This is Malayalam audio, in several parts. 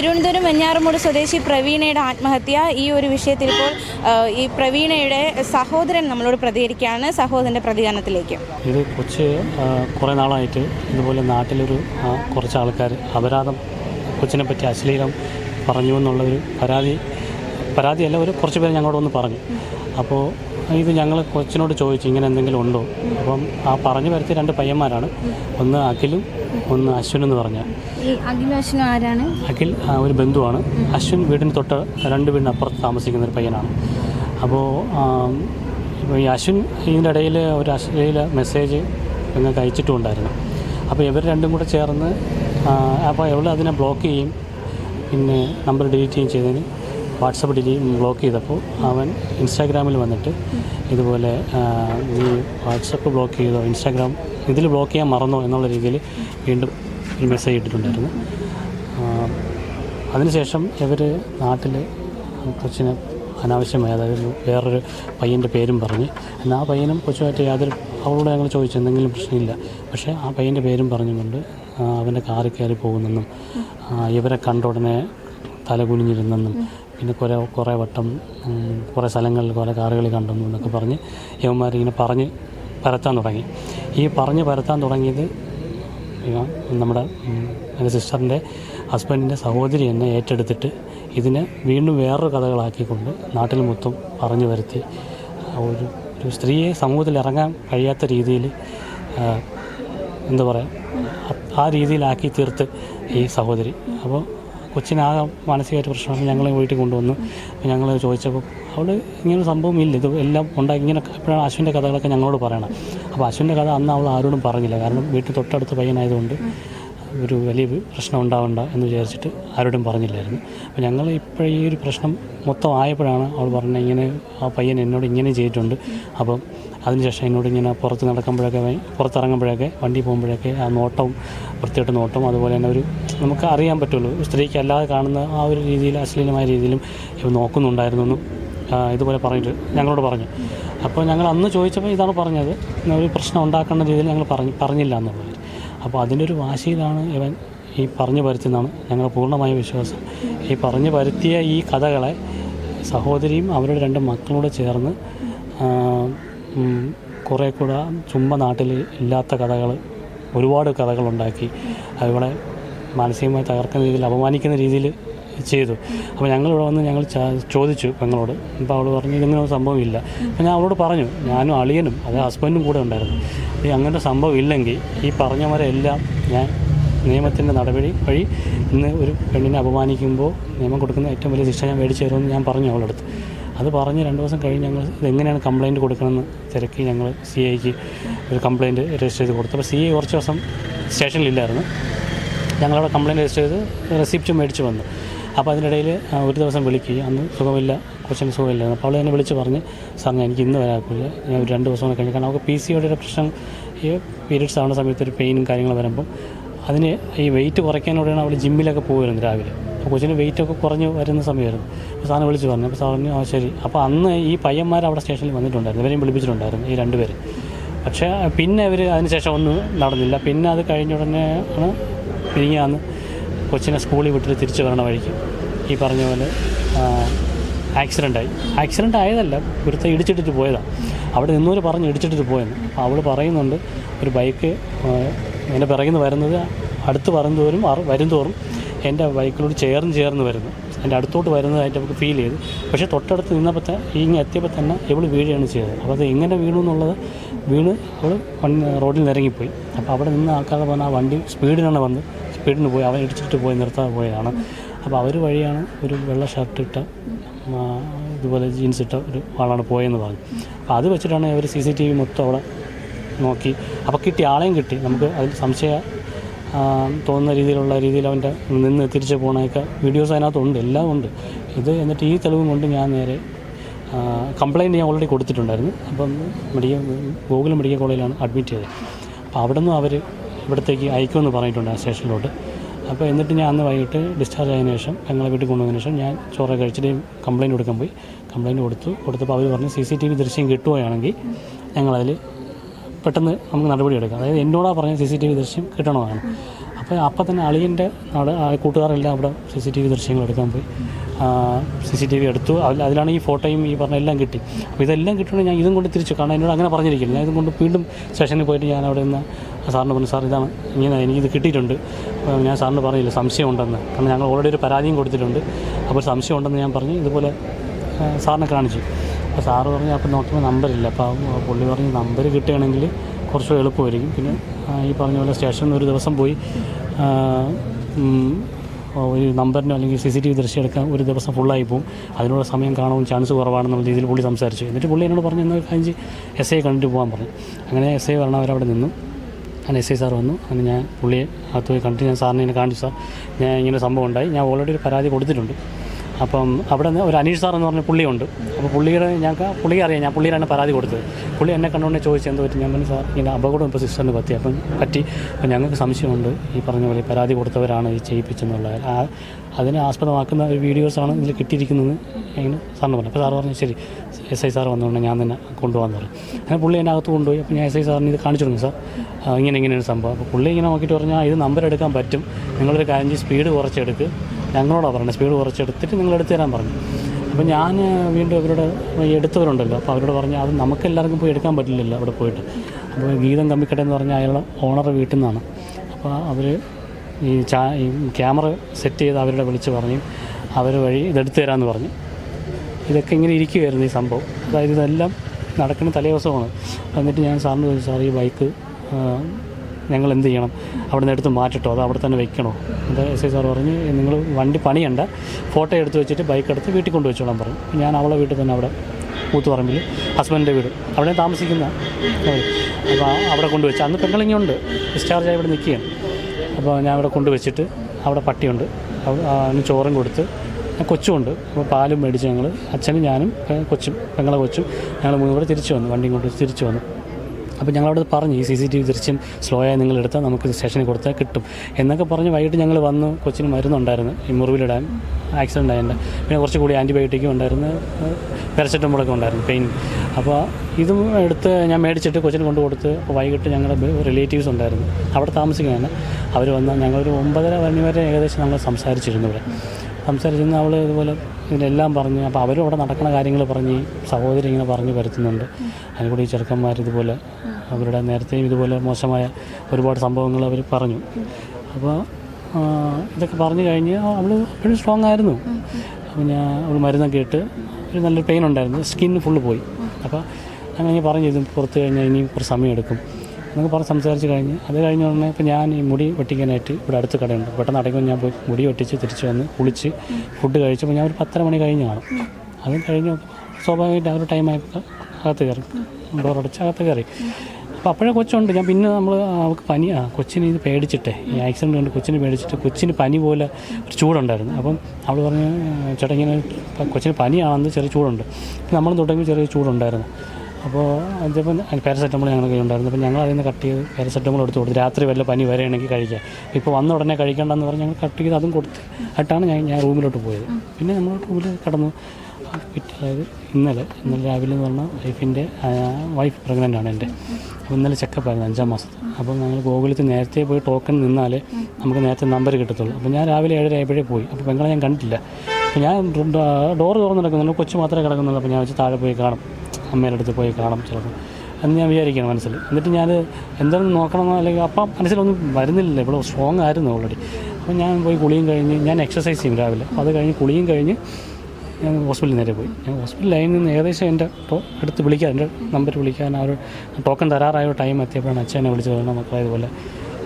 തിരുവനന്തപുരം വെഞ്ഞാറമൂട് സ്വദേശി പ്രവീണയുടെ ആത്മഹത്യ. ഈ ഒരു വിഷയത്തിൽ ഇപ്പോൾ ഈ പ്രവീണയുടെ സഹോദരൻ നമ്മളോട് പ്രതികരിക്കുകയാണ്. സഹോദരന്റെ പ്രതികരണത്തിലേക്ക്. ഇത് കൊച്ച് കുറെ കുറേ നാളായിട്ട് ഇതുപോലെ നാട്ടിലൊരു കുറച്ച് ആൾക്കാർ അപരാധം കൊച്ചിനെ പറ്റി അശ്ലീലം പറഞ്ഞു എന്നുള്ളൊരു പരാതി പരാതിയല്ല ഒരു കുറച്ച് പേര് ഞങ്ങളോട് ഒന്ന് പറഞ്ഞു. അപ്പോൾ ഇത് ഞങ്ങൾ കൊച്ചിനോട് ചോദിച്ചു ഇങ്ങനെ എന്തെങ്കിലും ഉണ്ടോ? അപ്പം ആ പറഞ്ഞു വരച്ച രണ്ട് പയ്യന്മാരാണ്. ഒന്ന് അഖിലും ഒന്ന് അശ്വിൻ എന്ന് പറഞ്ഞ. അഖിൽ ഒരു ബന്ധുവാണ്. അശ്വിൻ വീടിന് തൊട്ട് രണ്ട് വീടിന് അപ്പുറത്ത് താമസിക്കുന്ന ഒരു പയ്യനാണ്. അപ്പോൾ ഇപ്പോൾ ഈ അശ്വിൻ ഇതിന്റെ ഇടയിൽ ഒരു അശ്ലീല മെസ്സേജ് ഞങ്ങൾക്ക് അയച്ചിട്ടുണ്ടായിരുന്നു. അപ്പോൾ ഇവർ രണ്ടും കൂടെ ചേർന്ന് അപ്പോൾ എവിടെ അതിനെ ബ്ലോക്ക് ചെയ്യും. പിന്നെ നമ്പർ ഡിലീറ്റ് ചെയ്യുകയും ചെയ്തതിന്. വാട്സപ്പ് ഡിലീറ്റ് ബ്ലോക്ക് ചെയ്തപ്പോൾ അവൻ ഇൻസ്റ്റാഗ്രാമിൽ വന്നിട്ട് ഇതുപോലെ ഈ വാട്സപ്പ് ബ്ലോക്ക് ചെയ്തോ ഇൻസ്റ്റാഗ്രാം ഇതിൽ ബ്ലോക്ക് ചെയ്യാൻ മറന്നോ എന്നുള്ള രീതിയിൽ വീണ്ടും ഒരു മെസ്സേജ് ഇട്ടിട്ടുണ്ടായിരുന്നു. അതിനുശേഷം ഇവർ നാട്ടിൽ കൊച്ചിനെ അനാവശ്യമായി അതായത് വേറൊരു പയ്യന്റെ പേരും പറഞ്ഞ് എന്നാൽ ആ പയ്യനും കൊച്ചുമായിട്ട് യാതൊരു അവളോട് ഞങ്ങൾ ചോദിച്ചു എന്തെങ്കിലും പ്രശ്നമില്ല. പക്ഷേ ആ പയ്യന്റെ പേരും പറഞ്ഞുകൊണ്ട് അവന്റെ കാറിൽ കയറി പോകുന്നെന്നും ഇവരെ കണ്ട ഉടനെ തല കുനിഞ്ഞിരുന്നെന്നും പിന്നെ കുറേ കുറേ വട്ടം കുറേ സ്ഥലങ്ങളിൽ കുറേ കാറുകൾ കണ്ടെന്നു എന്നൊക്കെ പറഞ്ഞ് യവന്മാരിങ്ങനെ പറഞ്ഞ് പരത്താൻ തുടങ്ങി. ഈ പറഞ്ഞ് പരത്താൻ തുടങ്ങിയത് നമ്മുടെ എന്റെ സിസ്റ്ററിന്റെ ഹസ്ബൻഡിന്റെ സഹോദരി എന്നെ ഏറ്റെടുത്തിട്ട് ഇതിനെ വീണ്ടും വേറൊരു കഥകളാക്കിക്കൊണ്ട് നാട്ടിൽ മൊത്തം പറഞ്ഞു വരുത്തി. ഒരു ഒരു സ്ത്രീയെ സമൂഹത്തിൽ ഇറങ്ങാൻ കഴിയാത്ത രീതിയിൽ എന്താ പറയുക ആ രീതിയിലാക്കി തീർത്ത് ഈ സഹോദരി. അപ്പോൾ കൊച്ചിനാകെ മാനസികമായിട്ട് പ്രശ്നമാണ്. ഞങ്ങളെ വീട്ടിൽ കൊണ്ടുവന്നു. ഞങ്ങൾ ചോദിച്ചപ്പോൾ അവൾ ഇങ്ങനെ സംഭവം ഇല്ല ഇത് എല്ലാം ഉണ്ടായി ഇങ്ങനെ എപ്പോഴാണ് അശ്വിന്റെ കഥകളൊക്കെ ഞങ്ങളോട് പറയണം അപ്പോൾ അശ്വിന്റെ കഥ അന്ന് അവൾ ആരോടും പറഞ്ഞില്ല. കാരണം വീട്ടിൽ തൊട്ടടുത്ത പയ്യനായതുകൊണ്ട് ഒരു വലിയ പ്രശ്നം ഉണ്ടാവണ്ട എന്ന് വിചാരിച്ചിട്ട് ആരോടും പറഞ്ഞില്ലായിരുന്നു. അപ്പോൾ ഞങ്ങൾ ഇപ്പോൾ ഈ ഒരു പ്രശ്നം മൊത്തം ആയപ്പോഴാണ് അവൾ പറഞ്ഞത് ഇങ്ങനെ ആ പയ്യൻ എന്നോട് ഇങ്ങനെ ചെയ്തിട്ടുണ്ട്. അപ്പം അതിനുശേഷം എന്നോട് ഇങ്ങനെ പുറത്ത് നടക്കുമ്പോഴൊക്കെ പുറത്തിറങ്ങുമ്പോഴൊക്കെ വണ്ടി പോകുമ്പോഴൊക്കെ ആ നോട്ടവും വൃത്തിയായിട്ട് നോട്ടവും അതുപോലെ തന്നെ ഒരു നമുക്ക് അറിയാൻ പറ്റുള്ളൂ. സ്ത്രീക്ക് അല്ലാതെ കാണുന്ന ആ ഒരു രീതിയിൽ അശ്ലീലമായ രീതിയിലും ഇവ നോക്കുന്നുണ്ടായിരുന്നു ഇതുപോലെ പറഞ്ഞിട്ട് ഞങ്ങളോട് പറഞ്ഞു. അപ്പോൾ ഞങ്ങൾ അന്ന് ചോദിച്ചപ്പോൾ ഇതാണ് പറഞ്ഞത്. ഒരു പ്രശ്നം ഉണ്ടാക്കേണ്ട രീതിയിൽ ഞങ്ങൾ പറഞ്ഞു പറഞ്ഞില്ല എന്നുള്ളത് അപ്പോൾ അതിന്റെ ഒരു വാശിയിലാണ് ഇവൻ ഈ പറഞ്ഞു പരത്തുന്നതാണ് ഞങ്ങളുടെ പൂർണമായ വിശ്വാസം. ഈ പറഞ്ഞു പരത്തിയ ഈ കഥകളെ സഹോദരിയും അവരുടെ രണ്ട് മക്കളോട് ചേർന്ന് കുറേ കൂടെ ചുമ്പ നാട്ടിൽ ഇല്ലാത്ത കഥകൾ ഒരുപാട് കഥകളുണ്ടാക്കി. അവളെ മാനസികമായി തകർക്കുന്ന രീതിയിൽ അപമാനിക്കുന്ന രീതിയിൽ ചെയ്തു. അപ്പോൾ ഞങ്ങളിവിടെ വന്ന് ഞങ്ങൾ ചോദിച്ചു പെങ്ങളോട് അപ്പോൾ അവൾ പറഞ്ഞു ഇങ്ങനെ സംഭവം ഇല്ല. അപ്പോൾ ഞാൻ അവളോട് പറഞ്ഞു ഞാനും അളിയനും അത് ഹസ്ബൻഡും കൂടെ ഉണ്ടായിരുന്നു. അപ്പോൾ അങ്ങനെ സംഭവം ഇല്ലെങ്കിൽ ഈ പറഞ്ഞവരെ എല്ലാം ഞാൻ നിയമത്തിന്റെ നടപടി വഴി ഇന്ന് ഒരു പെണ്ണിനെ അപമാനിക്കുമ്പോൾ നിയമം കൊടുക്കുന്ന ഏറ്റവും വലിയ ശിക്ഷ ഞാൻ മേടിച്ചു തരുമെന്ന് ഞാൻ പറഞ്ഞു അവളടുത്ത്. അത് പറഞ്ഞ് രണ്ട് ദിവസം കഴിഞ്ഞ് ഞങ്ങൾ ഇതെങ്ങനെയാണ് കംപ്ലയിന്റ് കൊടുക്കണമെന്ന് തിരക്കി ഞങ്ങൾ സി ഐക്ക് ഒരു കംപ്ലയിന്റ് രജിസ്റ്റർ ചെയ്ത് കൊടുത്തു. അപ്പോൾ സി ഐ കുറച്ച് ദിവസം സ്റ്റേഷനിലില്ലായിരുന്നു ഞങ്ങളവിടെ കംപ്ലയിന്റ് രജിസ്റ്റർ ചെയ്ത് റെസിപ്റ്റ് മേടിച്ച് വന്നു. അപ്പോൾ അതിനിടയിൽ ഒരു ദിവസം വിളിക്കുകയും അന്ന് സുഖമില്ല കൊച്ചിന് സുഖമില്ലായിരുന്നു അപ്പോൾ അവൾ എന്നെ വിളിച്ച് പറഞ്ഞ് സാറിന് എനിക്ക് ഇന്ന് വരാക്കില്ല ഞാൻ ഒരു രണ്ട് ദിവസം കഴിഞ്ഞ് കാരണം അവൾക്ക് പി സി ഒയുടെ പ്രശ്നം ഈ പീരീഡ്സ് ആവുന്ന സമയത്ത് ഒരു പെയിനും കാര്യങ്ങളും വരുമ്പം അതിന് ഈ വെയിറ്റ് കുറയ്ക്കാനോടെയാണ് അവൾ ജിമ്മിലൊക്കെ പോകുമായിരുന്നു രാവിലെ. അപ്പോൾ കൊച്ചിന് വെയിറ്റൊക്കെ കുറഞ്ഞ് വരുന്ന സമയമായിരുന്നു. അപ്പോൾ സാറിനെ വിളിച്ച് പറഞ്ഞു. അപ്പോൾ സാറിന് ആ ശരി. അപ്പോൾ അന്ന് ഈ പയ്യന്മാർ അവിടെ സ്റ്റേഷനിൽ വന്നിട്ടുണ്ടായിരുന്നു. ഇവരെയും വിളിപ്പിച്ചിട്ടുണ്ടായിരുന്നു ഈ രണ്ടുപേര് പക്ഷേ പിന്നെ അവർ അതിനുശേഷം ഒന്നും നടന്നില്ല. പിന്നെ അത് കഴിഞ്ഞ ഉടനെ ആണ് പിരിഞ്ഞാന്ന് കൊച്ചിനെ സ്കൂളിൽ വിട്ടിട്ട് തിരിച്ചു വരണ വഴിക്ക്. ഈ പറഞ്ഞ പോലെ ആക്സിഡന്റ് ആയി ആക്സിഡന്റ് ആയതല്ല ഒരുത്ത ഇടിച്ചിട്ടിട്ട് പോയതാണ് അവിടെ നിന്നവർ പറഞ്ഞ് ഇടിച്ചിട്ടിട്ട് പോയെന്ന്. അപ്പോൾ അവൾ പറയുന്നുണ്ട് ഒരു ബൈക്ക് എന്റെ പിറകിൽ നിന്ന് വരുന്നത് അടുത്ത് വരുന്നതോറും വരുംതോറും എന്റെ ബൈക്കിലോട് ചേർന്ന് ചേർന്ന് വരുന്നു. എന്റെ അടുത്തോട്ട് വരുന്നതായിട്ട് നമുക്ക് ഫീൽ ചെയ്തു. പക്ഷേ തൊട്ടടുത്ത് നിന്നപ്പോൾ ഇങ്ങനെ എത്തിയപ്പോൾ തന്നെ ഇവൾ വീഴുകയാണ് ചെയ്തത്. അപ്പോൾ അത് എങ്ങനെ വീണു എന്നുള്ളത് വീണ് അവൾ റോഡിൽ നിന്ന് ഇറങ്ങിപ്പോയി അപ്പോൾ അവിടെ നിന്ന് ആൾക്കാരെ പറഞ്ഞാൽ ആ വണ്ടി സ്പീഡിലാണ് വന്ന് സ്പീഡിന് പോയി അവൻ ഇടിച്ചിട്ട് പോയി നിർത്താതെ പോയതാണ്. അപ്പോൾ അവർ വഴിയാണ് ഒരു വെള്ള ഷർട്ട് ഇട്ട ഇതുപോലെ ജീൻസ് ഇട്ട ഒരു ആളാണ് പോയെന്ന് പറഞ്ഞു. അപ്പോൾ അത് വെച്ചിട്ടാണ് അവർ സി സി ടി വി മൊത്തം അവിടെ നോക്കി. അപ്പോൾ കിട്ടി ആളെയും കിട്ടി. നമുക്ക് അതിൽ സംശയ തോന്നുന്ന രീതിയിലുള്ള രീതിയിൽ അവന്റെ നിന്ന് തിരിച്ച് പോകണയൊക്കെ വീഡിയോസ് അതിനകത്തുണ്ട് എല്ലാം ഉണ്ട്. ഇത് എന്നിട്ട് ഈ തെളിവും കൊണ്ട് ഞാൻ നേരെ കംപ്ലയിന്റ് ഞാൻ ഓൾറെഡി കൊടുത്തിട്ടുണ്ടായിരുന്നു. അപ്പം മെഡിക്കൽ ഗോകുലം മെഡിക്കൽ കോളേജിലാണ് അഡ്മിറ്റ് ചെയ്തത്. അപ്പോൾ അവിടെ നിന്നും അവർ ഇവിടത്തേക്ക് അയക്കുമെന്ന് പറഞ്ഞിട്ടുണ്ട് ആ സ്റ്റേഷനിലോട്ട്. അപ്പോൾ എന്നിട്ട് ഞാൻ അന്ന് വൈകിട്ട് ഡിസ്ചാർജ് ആയതിനു ശേഷം ഞങ്ങളെ വീട്ടിൽ കൊണ്ടുവന്നതിന് ശേഷം ഞാൻ ചോറ കഴിച്ചിട്ട് കംപ്ലയിന്റ് കൊടുക്കാൻ പോയി. കംപ്ലയിന്റ് കൊടുത്തു. കൊടുത്തപ്പോൾ അവർ പറഞ്ഞു സി സി ടി വി ദൃശ്യം കിട്ടുകയാണെങ്കിൽ ഞങ്ങളതിൽ പെട്ടെന്ന് നമുക്ക് നടപടി എടുക്കാം. അതായത് എന്നോടാ പറഞ്ഞ സി സി ടി വി ദൃശ്യം കിട്ടണമെന്നാണ് അപ്പോൾ അപ്പോൾ അപ്പം തന്നെ അളിയന്റെ ആ കൂട്ടുകാരെല്ലാം അവിടെ സി സി ടി വി ദൃശ്യങ്ങൾ എടുക്കാൻ പോയി. സി സി ടി വി എടുത്തു. അതിൽ അതിലാണ് ഈ ഫോട്ടോയും ഈ പറഞ്ഞ എല്ലാം കിട്ടി. അപ്പോൾ ഇതെല്ലാം കിട്ടുകയാണെങ്കിൽ ഞാൻ ഇതും കൊണ്ട് തിരിച്ചു. കാരണം എന്നോട് അങ്ങനെ പറഞ്ഞിരിക്കില്ല. ഞാൻ ഇതും കൊണ്ട് വീണ്ടും സ്റ്റേഷനിൽ പോയിട്ട് ഞാൻ അവിടെ നിന്ന് സാറിന് പറഞ്ഞു സാർ ഇതാണ് ഇങ്ങനെ എനിക്കിത് കിട്ടിയിട്ടുണ്ട്. ഞാൻ സാറിന് പറഞ്ഞില്ല സംശയമുണ്ടെന്ന്. കാരണം ഞങ്ങൾ ഓൾറെഡി ഒരു പരാതിയും കൊടുത്തിട്ടുണ്ട്. അപ്പോൾ സംശയമുണ്ടെന്ന് ഞാൻ പറഞ്ഞു. ഇതുപോലെ സാറിനെ കാണിച്ചു. അപ്പോൾ സാറ് പറഞ്ഞു അപ്പോൾ നോക്കുമ്പോൾ നമ്പറില്ല അപ്പോൾ പുള്ളി പറഞ്ഞു നമ്പർ കിട്ടുകയാണെങ്കിൽ കുറച്ച് എളുപ്പമായിരിക്കും. പിന്നെ ഈ പറഞ്ഞ പോലെ സ്റ്റേഷനിൽ ഒരു ദിവസം പോയി ഒരു നമ്പറിനോ അല്ലെങ്കിൽ സി സി ടി വി ദൃശ്യം എടുക്കാൻ ഒരു ദിവസം ഫുള്ളായി പോകും അതിനുള്ള സമയം കാണാൻ ചാൻസ് കുറവാണെന്നുള്ള രീതിയിൽ പുള്ളി സംസാരിച്ചു. എന്നിട്ട് പുള്ളി എന്നോട് പറഞ്ഞു എന്നാൽ അഞ്ച് എസ് ഐ കണ്ടിട്ട് പോകാൻ പറഞ്ഞു. അങ്ങനെ എസ് ഐ വരണവരവിടെ നിന്നു. അങ്ങനെ എസ് ഐ സാർ വന്നു. അങ്ങനെ ഞാൻ പുള്ളിയെ അകത്ത് പോയി കണ്ടിട്ട് ഞാൻ സാറിനെ ഇങ്ങനെ കാണിച്ചു. സാർ ഞാൻ ഇങ്ങനെ സംഭവം ഉണ്ടായി. ഞാൻ ഓൾറെഡി ഒരു പരാതി കൊടുത്തിട്ടുണ്ട്. അപ്പം അവിടെ നിന്ന് ഒരു അനീഷ് സാർ എന്ന് പറഞ്ഞ പുള്ളിയുണ്ട്. അപ്പോൾ പുള്ളിയുടെ ഞങ്ങൾക്ക് പുള്ളിയെ അറിയാം ഞാൻ പുള്ളിയിലാണ് പരാതി കൊടുത്തത്. പുള്ളി എന്നെ കണ്ടുകൊണ്ട് ചോദിച്ചു എന്ത് പറ്റി? ഞാൻ പറഞ്ഞു സാർ ഇങ്ങനെ അപകടം ഇപ്പോൾ സിസ്റ്ററിന് പറ്റി. അപ്പം പറ്റി. അപ്പം ഞങ്ങൾക്ക് സംശയമുണ്ട്. ഈ പറഞ്ഞ പോലെ പരാതി കൊടുത്തവരാണ് ഈ ചെയ്യിപ്പിച്ചെന്നുള്ള ആ അതിനെ ആസ്പദമാക്കുന്ന വീഡിയോസാണ് ഇതിൽ കിട്ടിയിരിക്കുന്നത്. ഇങ്ങനെ സാറിന് പറഞ്ഞു. അപ്പോൾ സാർ പറഞ്ഞു ശരി എസ് ഐ സാർ വന്നുകൊണ്ട് ഞാൻ തന്നെ കൊണ്ടുപോകാമെന്ന് പറഞ്ഞു. അങ്ങനെ പുള്ളി എന്നെ അകത്ത് കൊണ്ടുപോയി. അപ്പോൾ ഞാൻ എസ് ഐ സാറിന് ഇത് കാണിച്ചു കൊടുക്കും സാർ ഇങ്ങനെ ഇങ്ങനെയാണ് സംഭവം. അപ്പോൾ പുള്ളി ഇങ്ങനെ നോക്കിയിട്ട് പറഞ്ഞാൽ ഇത് നമ്പർ എടുക്കാൻ പറ്റും. നിങ്ങളൊരു കാര്യം സ്പീഡ് കുറച്ചെടുക്ക്. ഞങ്ങളോടാണ് പറഞ്ഞത് സ്പീഡ് കുറച്ചെടുത്തിട്ട് നിങ്ങൾ എടുത്തു തരാൻ പറഞ്ഞു. അപ്പോൾ ഞാൻ വീണ്ടും ഇവരുടെ എടുത്തവരുണ്ടല്ലോ. അപ്പോൾ അവരോട് പറഞ്ഞു അത് നമുക്ക് എല്ലാവർക്കും പോയി എടുക്കാൻ പറ്റില്ലല്ലോ അവിടെ പോയിട്ട്. അപ്പോൾ ഗീതം കമ്മിക്കട എന്ന് പറഞ്ഞാൽ അയാളുടെ ഓണർ വീട്ടിൽ നിന്നാണ്. അപ്പോൾ അവർ ഈ ചാ ഈ ക്യാമറ സെറ്റ് ചെയ്ത് അവരുടെ വിളിച്ച് പറഞ്ഞു. അവർ വഴി ഇതെടുത്തു തരാമെന്ന് പറഞ്ഞു. ഇതൊക്കെ ഇങ്ങനെ ഇരിക്കുകയായിരുന്നു ഈ സംഭവം. അതായത് ഇതെല്ലാം നടക്കുന്ന തലേ ദിവസമാണ് എന്നിട്ട് ഞാൻ സാറിന് ചോദിച്ചു സാർ ഈ ബൈക്ക് ഞങ്ങൾ എന്ത് ചെയ്യണം അവിടെ നിന്ന് എടുത്ത് മാറ്റട്ടോ? അത് അവിടെ തന്നെ വെക്കണോ? അത് എസ് ഐ സാർ പറഞ്ഞ് നിങ്ങൾ വണ്ടി പണിയണ്ട. ഫോട്ടോ എടുത്ത് വെച്ചിട്ട് ബൈക്ക് എടുത്ത് വീട്ടിൽ കൊണ്ട് വെച്ചോളാൻ പറഞ്ഞു ഞാൻ അവളെ വീട്ടിൽ തന്നെ അവിടെ കൂത്തുപറമ്പിൽ ഹസ്ബൻഡിന്റെ വീട്. അവിടെ താമസിക്കുന്ന അപ്പോൾ അവിടെ കൊണ്ടുവച്ച് അന്ന് പെങ്ങളിങ്ങുണ്ട്. ഡിസ്ചാർജ് ആയി ഇവിടെ നിൽക്കുകയാണ്. അപ്പോൾ ഞാൻ അവിടെ കൊണ്ടുവച്ചിട്ട് അവിടെ പട്ടിയുണ്ട്. അതിന് ചോറും കൊടുത്ത് കൊച്ചുമുണ്ട്. അപ്പോൾ പാലും മേടിച്ച് ഞങ്ങൾ അച്ഛനും ഞാനും കൊച്ചും പെങ്ങളെ കൊച്ചും ഞങ്ങൾ മൂന്ന് തിരിച്ചു വന്നു. വണ്ടിയും കൊണ്ട് തിരിച്ചു വന്നു. അപ്പോൾ ഞങ്ങളവിടെ പറഞ്ഞു ഈ സി സി ടി വി തിരിച്ചും സ്ലോ ആയി നിങ്ങൾ എടുത്താൽ നമുക്ക് സ്റ്റേഷനിൽ കൊടുത്താൽ കിട്ടും എന്നൊക്കെ പറഞ്ഞ് വൈകിട്ട് ഞങ്ങൾ വന്ന് കൊച്ചിന് മരുന്നുണ്ടായിരുന്നു ഈ മുറിവിലിടാൻ ആക്സിഡന്റ് ആയതിന്റെ. പിന്നെ കുറച്ച് കൂടി ആന്റിബയോട്ടിക്കും ഉണ്ടായിരുന്നു പാരസെറ്റമോളൊക്കെ ഉണ്ടായിരുന്നു പെയിൻ അപ്പോൾ ഇതും എടുത്ത് ഞാൻ മേടിച്ചിട്ട് കൊച്ചിന് കൊണ്ടു കൊടുത്ത് വൈകിട്ട് ഞങ്ങളുടെ റിലേറ്റീവ്സ് ഉണ്ടായിരുന്നു. അവിടെ താമസിക്കുകയാണ് അവർ വന്ന് ഞങ്ങളൊരു ഒമ്പതര മണി വരെ ഏകദേശം നമ്മൾ സംസാരിച്ചിരുന്നു ഇവിടെ. സംസാരിച്ചിരുന്ന അവൾ ഇതുപോലെ ഇതിനെല്ലാം പറഞ്ഞ് അപ്പോൾ അവരും അവിടെ നടക്കുന്ന കാര്യങ്ങൾ പറഞ്ഞ് സഹോദരി ഇങ്ങനെ പറഞ്ഞ് വരുത്തുന്നുണ്ട് അതിന് കൂടി ഈ ചെറുക്കന്മാർ ഇതുപോലെ അവരുടെ നേരത്തെയും ഇതുപോലെ മോശമായ ഒരുപാട് സംഭവങ്ങൾ അവർ പറഞ്ഞു. അപ്പോൾ ഇതൊക്കെ പറഞ്ഞു കഴിഞ്ഞ് അവൾ എപ്പോഴും സ്ട്രോങ് ആയിരുന്നു. അപ്പോൾ ഞാൻ അവൾ മരുന്നൊക്കെ ഇട്ട് ഒരു നല്ലൊരു പെയിൻ ഉണ്ടായിരുന്നു. സ്കിന്ന് ഫുള്ള് പോയി. അപ്പോൾ അങ്ങനെ പറഞ്ഞു ഇത് പുറത്ത് കഴിഞ്ഞാൽ ഇനിയും കുറച്ച് സമയം എടുക്കും എന്നൊക്കെ പറഞ്ഞ് സംസാരിച്ച് കഴിഞ്ഞ് അത് കഴിഞ്ഞ ഉടനെ ഇപ്പോൾ ഞാൻ ഈ മുടി വെട്ടിക്കാനായിട്ട് ഇവിടെ അടുത്ത് കടയുണ്ട്. പെട്ടെന്ന് അടയ്ക്കുമ്പോൾ ഞാൻ പോയി മുടി വെട്ടിച്ച് തിരിച്ചു വന്ന് കുളിച്ച് ഫുഡ് കഴിച്ചപ്പോൾ ഞാൻ ഒരു പത്തര മണി കഴിഞ്ഞ് കാണും. അതും കഴിഞ്ഞ് സ്വാഭാവികമായിട്ട് ആ ഒരു ടൈമായപ്പോൾ അകത്ത് കയറി. ഡോറടച്ച് അകത്ത് കയറി. അപ്പോൾ അപ്പോഴേ കൊച്ചുണ്ട്. ഞാൻ പിന്നെ നമ്മൾ അവൾക്ക് പനി ആ കൊച്ചിന് ഇത് പേടിച്ചിട്ടേ. ഈ ആക്സിഡന്റ് കൊണ്ട് കൊച്ചിന് പേടിച്ചിട്ട് കൊച്ചിന് പനി പോലെ ഒരു ചൂടുണ്ടായിരുന്നു. അപ്പം അവൾ പറഞ്ഞ് ചേട്ടാ ഇങ്ങനെ കൊച്ചിന് പനിയാണെന്ന് ചെറിയ ചൂടുണ്ട്. നമ്മൾ തുടങ്ങി ചെറിയ ചൂടുണ്ടായിരുന്നു. അപ്പോൾ അതിപ്പം പാരസെറ്റമോൾ ഞങ്ങളുടെ കയ്യിൽ ഉണ്ടായിരുന്നു അപ്പോൾ ഞങ്ങൾ അതിൽ നിന്ന് കട്ട് ചെയ്ത് പാരസെറ്റമോൾ എടുത്ത് കൊടുത്ത്. രാത്രി വല്ല പനി വരെയാണെങ്കിൽ കഴിക്കാം. ഇപ്പോൾ വന്ന ഉടനെ കഴിക്കേണ്ടെന്ന് പറഞ്ഞ് ഞങ്ങൾ കട്ട് ചെയ്ത് അതും കൊടുത്ത് ആയിട്ടാണ് ഞാൻ ഞാൻ റൂമിലോട്ട് പോയത്. പിന്നെ നമ്മൾ റൂമിൽ കടന്നു. അതായത് ഇന്നലെ ഇന്നലെ രാവിലെ എന്ന് പറഞ്ഞാൽ വൈഫിന്റെ വൈഫ് പ്രഗ്നന്റ് ആണ് എന്റെ അപ്പോൾ ഇന്നലെ ചെക്കപ്പ് ആയിരുന്നു അഞ്ചാം മാസത്തെ. അപ്പോൾ ഞങ്ങൾ ഗോകുലത്തിൽ നേരത്തെ പോയി ടോക്കൺ നിന്നാലേ നമുക്ക് നേരത്തെ നമ്പർ കിട്ടത്തുള്ളൂ. അപ്പോൾ ഞാൻ രാവിലെ ഏഴര ആയപ്പോഴേ പോയി. അപ്പോൾ പെങ്ങളെ ഞാൻ കണ്ടില്ല അപ്പോൾ ഞാൻ ഡോറ് തുറന്ന് നടക്കുന്നുള്ളൂ കൊച്ചു മാത്രമേ കിടക്കുന്നുള്ളൂ. അപ്പോൾ ഞാൻ വെച്ച് താഴെ പോയി കാണും. അമ്മയുടെ അടുത്ത് പോയി കാണാം ചിലപ്പോൾ. എന്ന് ഞാൻ വിചാരിക്കുകയാണ് മനസ്സിൽ. എന്നിട്ട് ഞാൻ എന്തെങ്കിലും നോക്കണം അല്ലെങ്കിൽ അപ്പം മനസ്സിലൊന്നും വരുന്നില്ല ഇവിടെ സ്ട്രോങ് ആയിരുന്നു ഓൾറെഡി അപ്പോൾ ഞാൻ പോയി കുളിയും കഴിഞ്ഞ് ഞാൻ എക്സസൈസ് ചെയ്യും രാവിലെ. അപ്പോൾ അത് കഴിഞ്ഞ് കുളിയും കഴിഞ്ഞ് ഞാൻ ഹോസ്പിറ്റലിൽ നേരെ പോയി. ഞാൻ ഹോസ്പിറ്റൽ ലൈനിൽ നിന്ന് ഏകദേശം എന്റെ എടുത്ത് വിളിക്കാൻ എന്റെ നമ്പർ വിളിക്കാൻ ആ ഒരു ടോക്കൺ തരാറായ ടൈം എത്തിയപ്പോഴാണ് അച്ഛനെ വിളിച്ച് പറഞ്ഞാൽ മക്കളെ ഇതുപോലെ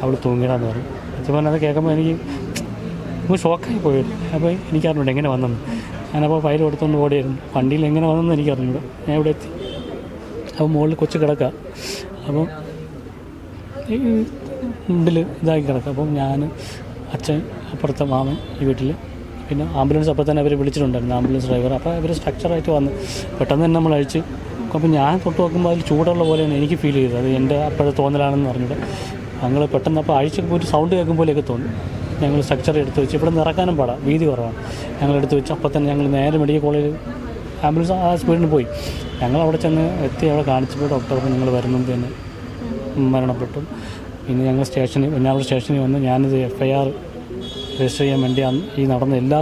അവൾ തൂങ്ങിയതാന്ന് പറഞ്ഞു. അച്ഛൻ പറഞ്ഞത് കേൾക്കുമ്പോൾ എനിക്ക് ഷോക്കായി പോയി. അപ്പോൾ എനിക്കറിഞ്ഞൂടെ എങ്ങനെ വന്നെന്ന്. ഞാനപ്പോൾ ഫയൽ കൊടുത്തുകൊണ്ട് ഓടിയായിരുന്നു. വണ്ടിയിൽ എങ്ങനെ വന്നെന്ന് എനിക്കറിഞ്ഞൂടെ. ഞാൻ ഇവിടെ എത്തി. അപ്പോൾ മുകളിൽ കൊച്ചു കിടക്കുക അപ്പം മുണ്ടിൽ ഇതാക്കി കിടക്കുക അപ്പം ഞാൻ അച്ഛൻ അപ്പുറത്തെ മാമൻ ഈ വീട്ടിൽ പിന്നെ ആംബുലൻസ് അപ്പോൾ തന്നെ അവർ വിളിച്ചിട്ടുണ്ടായിരുന്നു. Ambulance driver. അപ്പോൾ അവർ സ്ട്രക്ചറായിട്ട് വന്ന് പെട്ടെന്ന് തന്നെ നമ്മൾ അഴിച്ച്. അപ്പം ഞാൻ തൊട്ട് നോക്കുമ്പോൾ അതിൽ ചൂടുള്ള പോലെയാണ് എനിക്ക് ഫീൽ ചെയ്തത്. അത് എന്റെ അപ്പോഴത്തെ തോന്നലാണെന്ന് പറഞ്ഞിട്ട് ഞങ്ങൾ പെട്ടെന്ന് അപ്പോൾ അഴിച്ചൊക്കെ ഒരു സൗണ്ട് കേൾക്കുമ്പോഴേക്ക് തോന്നി. ഞങ്ങൾ സ്ട്രക്ചർ എടുത്തു വെച്ച് ഇവിടെ നിന്ന് ഇറക്കാനും പാടാം. വീതി കുറവാണ്. ഞങ്ങൾ എടുത്ത് വെച്ച് അപ്പോൾ തന്നെ ഞങ്ങൾ നേരെ മെഡിക്കൽ കോളേജിൽ ആംബുലൻസ് ആ സ്പീഡിന് പോയി. ഞങ്ങൾ അവിടെ ചെന്ന് എത്തി അവിടെ കാണിച്ചപ്പോൾ ഡോക്ടർക്ക് നിങ്ങൾ വരുന്നത് തന്നെ മരണപ്പെട്ടു. പിന്നെ ഞങ്ങൾ സ്റ്റേഷനിൽ വെഞ്ഞാറൂർ സ്റ്റേഷനിൽ വന്ന് ഞാനിത് എഫ് ഐ ആർ രജിസ്റ്റർ ചെയ്യാൻ വേണ്ടി ഈ നടന്ന എല്ലാ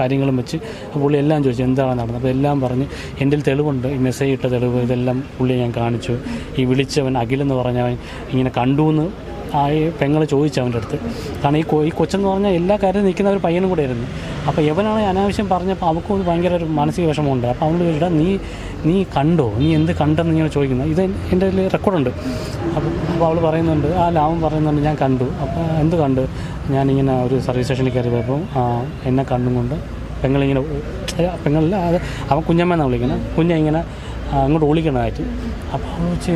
കാര്യങ്ങളും വെച്ച് പുള്ളി എല്ലാം ചോദിച്ചു എന്താണ് നടന്നത്? അപ്പോൾ എല്ലാം പറഞ്ഞ് എന്റെ തെളിവുണ്ട്. ഈ മെസ്സേജ് ഇട്ട തെളിവ് ഇതെല്ലാം പുള്ളി ഞാൻ കാണിച്ചു. ഈ വിളിച്ചവൻ അഖിലെന്ന് പറഞ്ഞവൻ ഇങ്ങനെ കണ്ടു എന്ന് ആ ഈ പെങ്ങൾ ചോദിച്ചു അവന്റെ അടുത്ത്. കാരണം ഈ കൊ ഈ കൊച്ചെന്ന് പറഞ്ഞാൽ എല്ലാ കാര്യവും നിൽക്കുന്ന ഒരു പയ്യനും കൂടെ ആയിരുന്നു. അപ്പോൾ ഇവനാണ് അനാവശ്യം പറഞ്ഞപ്പോൾ അവൾക്കും ഒരു ഭയങ്കര ഒരു മാനസിക വിഷമമുണ്ട്. അപ്പോൾ അവനോട് ചോദിച്ചാൽ നീ നീ കണ്ടോ? നീ എന്ത് കണ്ടെന്ന് ഇങ്ങനെ ചോദിക്കുന്നത്? ഇത് എന്റെ കയ്യിൽ റെക്കോർഡുണ്ട്. അപ്പോൾ അപ്പോൾ അവൾ പറയുന്നുണ്ട് ആ ലാവൻ പറയുന്നുണ്ട് ഞാൻ കണ്ടു. അപ്പോൾ എന്ത് കണ്ടു? ഞാനിങ്ങനെ ഒരു സർവീസ് സ്റ്റേഷനിൽ കയറി പോയപ്പോൾ എന്നെ കണ്ടും കൊണ്ട് പെങ്ങളിങ്ങനെ പെങ്ങളില്ല അത് അവൻ കുഞ്ഞമ്മയെന്നാണ് വിളിക്കുന്നത്. കുഞ്ഞ ഇങ്ങനെ അങ്ങോട്ട് ഓളിക്കണമായിട്ട് അപ്പോൾ വെച്ച്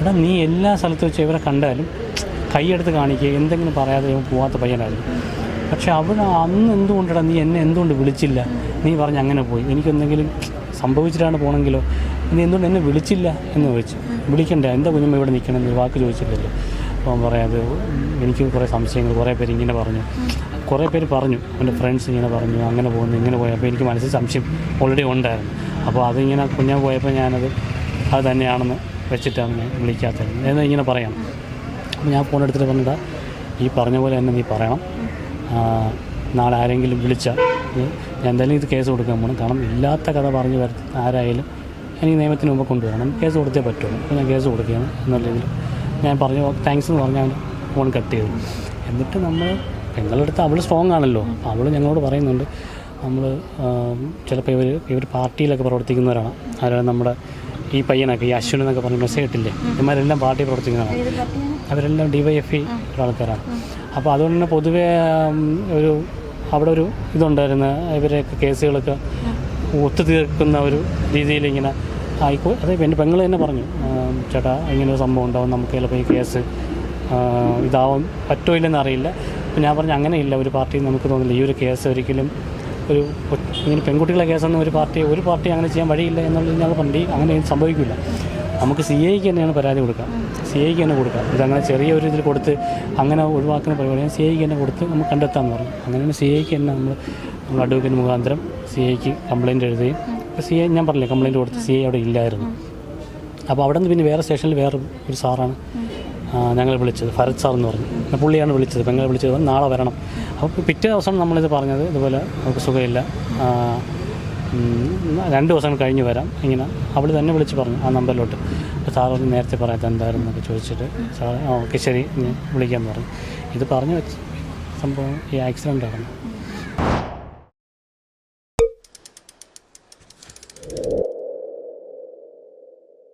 എടാ നീ എല്ലാ സ്ഥലത്തും വെച്ച് ഇവരെ കണ്ടാലും കൈയെടുത്ത് കാണിക്കുക എന്തെങ്കിലും പറയാതെ ഞാൻ പോവാത്ത പയ്യനായിരുന്നു. പക്ഷേ അവിടെ അന്ന് എന്തുകൊണ്ടടാ നീ എന്നെ എന്തുകൊണ്ട് വിളിച്ചില്ല? നീ പറഞ്ഞ് അങ്ങനെ പോയി. എനിക്കെന്തെങ്കിലും സംഭവിച്ചിട്ടാണ് പോകണമെങ്കിലോ നീ എന്തുകൊണ്ട് എന്നെ വിളിച്ചില്ല എന്ന് ചോദിച്ചു. വിളിക്കണ്ട എന്താ കുഞ്ഞമ്മ ഇവിടെ നിൽക്കണം നീ വാക്ക് ചോദിച്ചില്ലല്ലോ. അപ്പം പറയാതെ എനിക്ക് കുറേ സംശയങ്ങൾ കുറേ പേര് ഇങ്ങനെ പറഞ്ഞു. കുറേ പേര് പറഞ്ഞു. എന്റെ ഫ്രണ്ട്സ് ഇങ്ങനെ പറഞ്ഞു അങ്ങനെ പോകുന്നു ഇങ്ങനെ പോയി. അപ്പോൾ എനിക്ക് മനസ്സിൽ സംശയം ഓൾറെഡി ഉണ്ടായിരുന്നു. അപ്പോൾ അതിങ്ങനെ കുഞ്ഞാൻ പോയപ്പോൾ ഞാനത് അത് തന്നെയാണെന്ന് വെച്ചിട്ടാണ് ഞാൻ വിളിക്കാത്തത്. എന്ന് ഇങ്ങനെ പറയാം. ഞാൻ ഫോൺ എടുത്തിട്ട് പറഞ്ഞിട്ട് ഈ പറഞ്ഞ പോലെ തന്നെ നീ പറയണം. നാളെ ആരെങ്കിലും വിളിച്ചാൽ ഞാൻ എന്തായാലും ഇത് കേസ് കൊടുക്കാൻ പോകണം കാരണം ഇല്ലാത്ത കഥ പറഞ്ഞ് വര ആരായാലും എനിക്ക് നിയമത്തിന് മുമ്പ് കൊണ്ടുവരണം. കേസ് കൊടുത്തേ പറ്റുള്ളൂ. അപ്പോൾ ഞാൻ കേസ് കൊടുക്കുകയാണ് എന്നുള്ള രീതിയിൽ ഞാൻ പറഞ്ഞു താങ്ക്സ് എന്ന് പറഞ്ഞാൽ ഫോൺ കട്ട് ചെയ്തു. എന്നിട്ട് നമ്മൾ പെങ്ങളെടുത്ത് അവൾ സ്ട്രോങ് ആണല്ലോ. അവൾ ഞങ്ങളോട് പറയുന്നുണ്ട് നമ്മൾ ചിലപ്പോൾ ഇവർ ഇവർ പാർട്ടിയിലൊക്കെ പ്രവർത്തിക്കുന്നവരാണ്. അതായത് നമ്മുടെ ഈ പയ്യനൊക്കെ ഈ അശ്വിൻ എന്നൊക്കെ പറഞ്ഞ് മെസ്സേജ് ഇട്ടില്ലേ? ഇവന്മാരെല്ലാം പാർട്ടി പ്രവർത്തിക്കുന്നവരാണ്. അവരെല്ലാം ഡിവൈഎഫ്ഇ ആൾക്കാരാണ് അപ്പോൾ അതുകൊണ്ട് തന്നെ പൊതുവേ ഒരു അവിടെ ഒരു ഇതുണ്ടായിരുന്നു. ഇവരെയൊക്കെ കേസുകളൊക്കെ ഒത്തുതീർക്കുന്ന ഒരു രീതിയിൽ ഇങ്ങനെ ആയിക്കോ അതെ എന്റെ പെങ്ങൾ തന്നെ പറഞ്ഞു ചേട്ടാ ഇങ്ങനെ ഒരു സംഭവം ഉണ്ടാവും. നമുക്ക് ചിലപ്പോൾ ഈ കേസ് ഇതാവും പറ്റോ ഇല്ലെന്ന് അറിയില്ല. ഞാൻ പറഞ്ഞു അങ്ങനെയില്ല. ഒരു പാർട്ടി നമുക്ക് തോന്നില്ല ഈ ഒരു കേസ് ഒരിക്കലും ഒരു ഇങ്ങനെ പെൺകുട്ടികളെ കേസൊന്നും ഒരു പാർട്ടി ഒരു പാർട്ടി അങ്ങനെ ചെയ്യാൻ വഴിയില്ല എന്നുള്ളത് ഞങ്ങൾ പറഞ്ഞു അങ്ങനെ സംഭവിക്കില്ല നമുക്ക് സി ഐക്ക് തന്നെയാണ് പരാതി കൊടുക്കാം സി ഐക്ക് തന്നെ കൊടുക്കാം ഇതങ്ങനെ ചെറിയ ഒരു ഇതിൽ കൊടുത്ത് അങ്ങനെ ഒഴിവാക്കുന്ന പരിപാടി സി ഐക്ക് തന്നെ കൊടുത്ത് നമുക്ക് കണ്ടെത്താമെന്ന് പറഞ്ഞു. അങ്ങനെയാണ് സി ഐക്ക് തന്നെ നമ്മൾ നമ്മൾ അഡ്വക്കേറ്റ് മുഖാന്തരം സി ഐക്ക് കംപ്ലയിന്റ് എഴുതുകയും സി ഐ ഞാൻ പറഞ്ഞില്ല കംപ്ലയിന്റ് കൊടുത്ത് സി ഐ അവിടെ ഇല്ലായിരുന്നു. അപ്പോൾ അവിടെ നിന്ന് പിന്നെ വേറെ സ്റ്റേഷനിൽ വേറെ ഒരു സാറാണ് ഞങ്ങൾ വിളിച്ചത്. ഭരത് സാർ എന്ന് പറഞ്ഞു. പുള്ളിയാണ് വിളിച്ചത്. പെങ്ങളെ വിളിച്ചത്. നാളെ വരണം. അപ്പോൾ പിറ്റേ ദിവസം നമ്മളിത് പറഞ്ഞത് ഇതുപോലെ നമുക്ക് സുഖമില്ല. രണ്ട് ദിവസം കഴിഞ്ഞ് വരാം. ഇങ്ങനെ അവൾ തന്നെ വിളിച്ച് പറഞ്ഞു ആ നമ്പറിലോട്ട്. അപ്പോൾ സാർ ഒന്ന് നേരത്തെ പറയാത്ത എന്തായിരുന്നു എന്നൊക്കെ ചോദിച്ചിട്ട് സാർ ഓക്കെ ശരി വിളിക്കാമെന്ന് പറഞ്ഞു. ഇത് പറഞ്ഞു വെച്ച് സംഭവം ഈ ആക്സിഡന്റ് ആയിരുന്നു